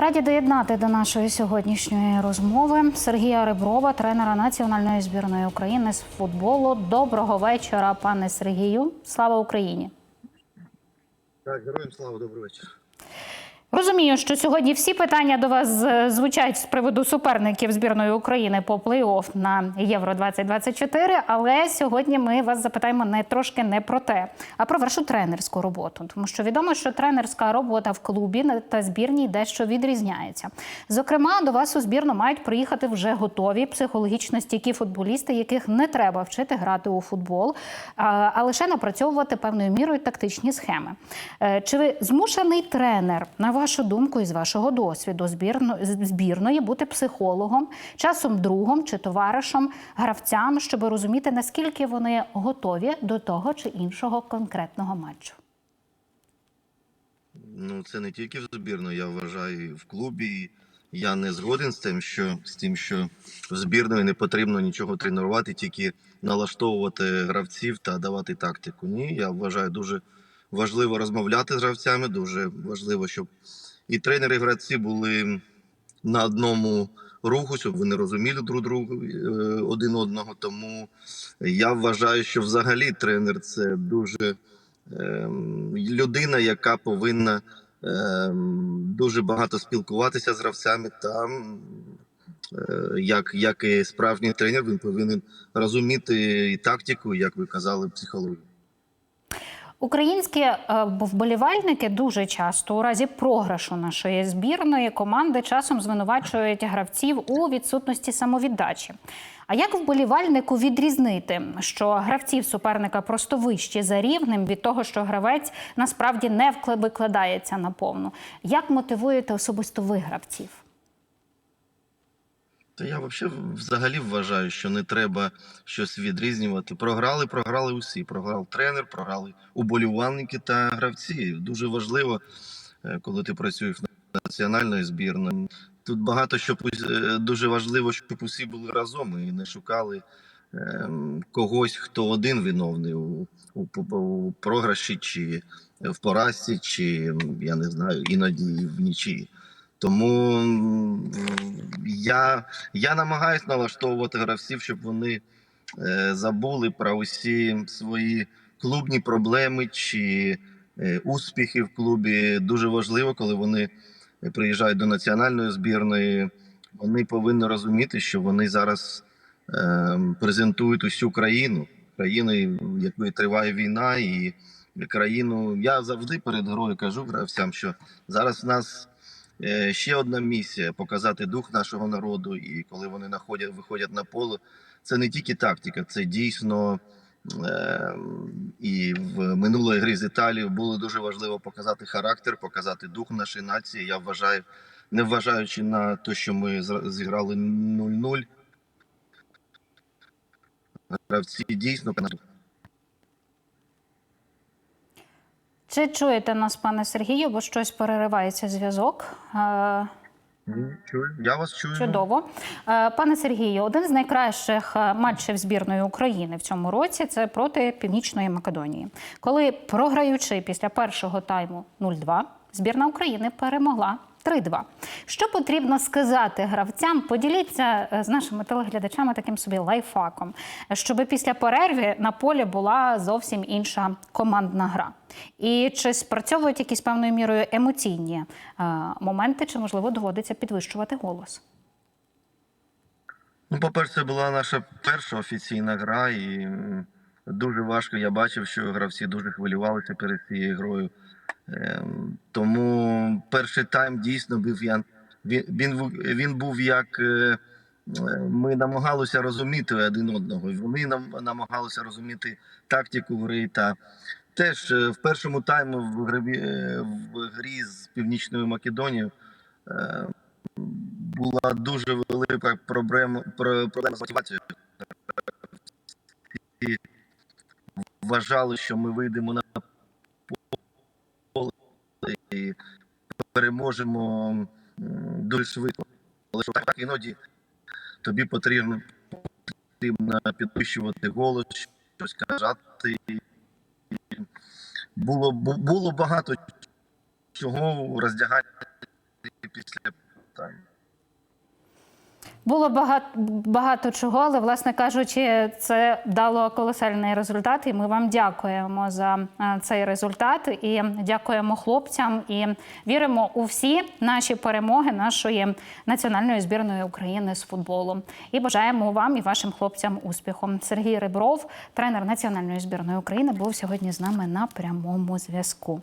Раді доєднати до нашої сьогоднішньої розмови Сергія Реброва, тренера національної збірної України з футболу. Доброго вечора, пане Сергію. Слава Україні! Так, героям слава, добрий вечір. Розумію, що сьогодні всі питання до вас е, звучать з приводу суперників збірної України по плей-офф на Євро 2024 Але сьогодні ми вас запитаємо не трошки не про те, а про вашу тренерську роботу. Тому що відомо, що тренерська робота в клубі та збірній дещо відрізняється. Зокрема, до вас у збірну мають приїхати вже готові психологічно стійкі футболісти, яких не треба вчити грати у футбол, а лише напрацьовувати певною мірою тактичні схеми. Е, Чи ви змушений тренер, на вашу думку і з вашого досвіду збірно, збірної бути психологом, часом другом чи товаришем, гравцям, щоб розуміти, наскільки вони готові до того чи іншого конкретного матчу? Ну, це не тільки в збірну, я вважаю, в клубі. Я не згоден з тим, що з тим, що в збірної не потрібно нічого тренувати, тільки налаштовувати гравців та давати тактику. Ні, я вважаю, дуже важливо розмовляти з гравцями. Дуже важливо, щоб і тренери, і гравці були на одному руху, щоб вони розуміли друг друга е, один одного. Тому я вважаю, що взагалі тренер це дуже ем, людина, яка повинна ем, дуже багато спілкуватися з гравцями. Та е, як, як і справжній тренер, він повинен розуміти і тактику, як ви казали, психологію. Українські е, вболівальники дуже часто у разі програшу нашої збірної команди часом звинувачують гравців у відсутності самовіддачі. А як вболівальнику відрізнити, що гравців суперника просто вищі за рівнем від того, що гравець насправді не викладається на повну? Як мотивуєте особисто ви гравців? Та я взагалі взагалі вважаю, що не треба щось відрізнювати. Програли, програли усі. Програв тренер, програли уболівальники та гравці. Дуже важливо, е, коли ти працюєш на національною збірною. Тут багато що е, дуже важливо, щоб усі були разом і не шукали ем, когось, хто один виновний у, у, у програші, чи в поразці, чи я не знаю, іноді в нічиї. Тому я, я намагаюся налаштовувати гравців, щоб вони е, забули про усі свої клубні проблеми чи е, успіхи в клубі. Дуже важливо, коли вони приїжджають до національної збірної. Вони повинні розуміти, що вони зараз е, презентують усю країну, країну, якої триває війна, і країну. Я завжди перед грою кажу гравцям, що зараз в нас ще одна місія показати дух нашого народу. І коли вони находять, виходять на поле, це не тільки тактика, це дійсно. Е, і в минулої грі з Італією було дуже важливо показати характер, показати дух нашої нації. Я вважаю, не вважаючи на те, що ми зіграли 0-0, гравці дійсно Чи чуєте нас, пане Сергію, бо щось переривається зв'язок? Е, Чую. Я вас чую. Чудово. Е, Пане Сергію, один з найкращих е, матчів збірної України в цьому році це проти Північної Македонії. Коли програючи після першого тайму 0-2, збірна України перемогла 3-2. Що потрібно сказати гравцям? Поділіться е, з нашими телеглядачами таким собі лайфхаком, щоб після перерви на полі була зовсім інша командна гра. І чи спрацьовують якісь певною мірою емоційні е, моменти, чи можливо доводиться підвищувати голос? Ну, по-перше, це була наша перша офіційна гра, і дуже важко. Я бачив, що гравці дуже хвилювалися перед цією грою. Ем, Тому перший тайм дійсно був я. Він, він, він був як е, ми намагалися розуміти один одного. Вони нам намагалися розуміти тактику гри. Та теж е, в першому таймі в грі, е, в грі з Північною Македонією була дуже велика проблема, про- проблема з мотивацією. І вважали, що ми вийдемо на поле і переможемо дуже швидко. Але що так іноді тобі потрібно, потрібно підвищувати голос, щось казати. Було, бу- було багато чого у роздяганні після питань. Було багато, багато чого, але, власне кажучи, це дало колосальний результат, і ми вам дякуємо за е, цей результат. І дякуємо хлопцям і віримо у всі наші перемоги нашої національної збірної України з футболу. І бажаємо вам і вашим хлопцям успіху. Сергій Ребров, тренер національної збірної України, був сьогодні з нами на прямому зв'язку.